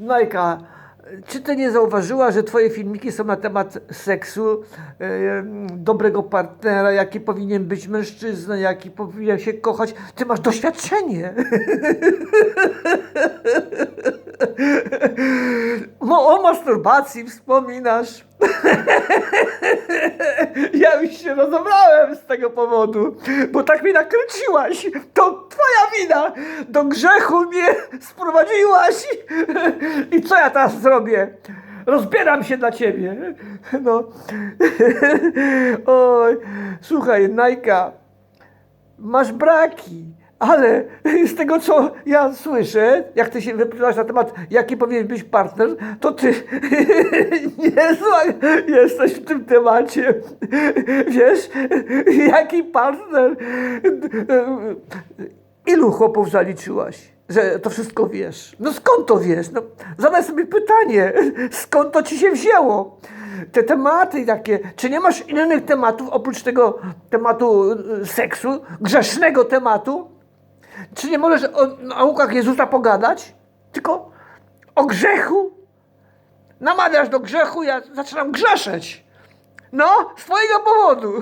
Najka, czy ty nie zauważyła, że twoje filmiki są na temat seksu, e, dobrego partnera, jaki powinien być mężczyzna, jaki powinien się kochać? Ty masz doświadczenie. Mo- o masturbacji wspominasz. Ja już się rozebrałem z tego powodu, bo tak mnie nakręciłaś. To wina. Do grzechu mnie sprowadziłaś. I co ja teraz zrobię? Rozbieram się dla ciebie. No. Oj, słuchaj, Najka, masz braki. Ale z tego, co ja słyszę, jak ty się wypowiadasz na temat, jaki powinien być partner, to ty niezła jesteś w tym temacie. Wiesz, jaki partner? Ilu chłopów zaliczyłaś, że to wszystko wiesz? No skąd to wiesz? No, zadaj sobie pytanie, skąd to ci się wzięło? Te tematy takie, czy nie masz innych tematów oprócz tego tematu y, seksu, grzesznego tematu? Czy nie możesz o naukach Jezusa pogadać? Tylko o grzechu? Namawiasz do grzechu, ja zaczynam grzeszyć. No, z twojego powodu.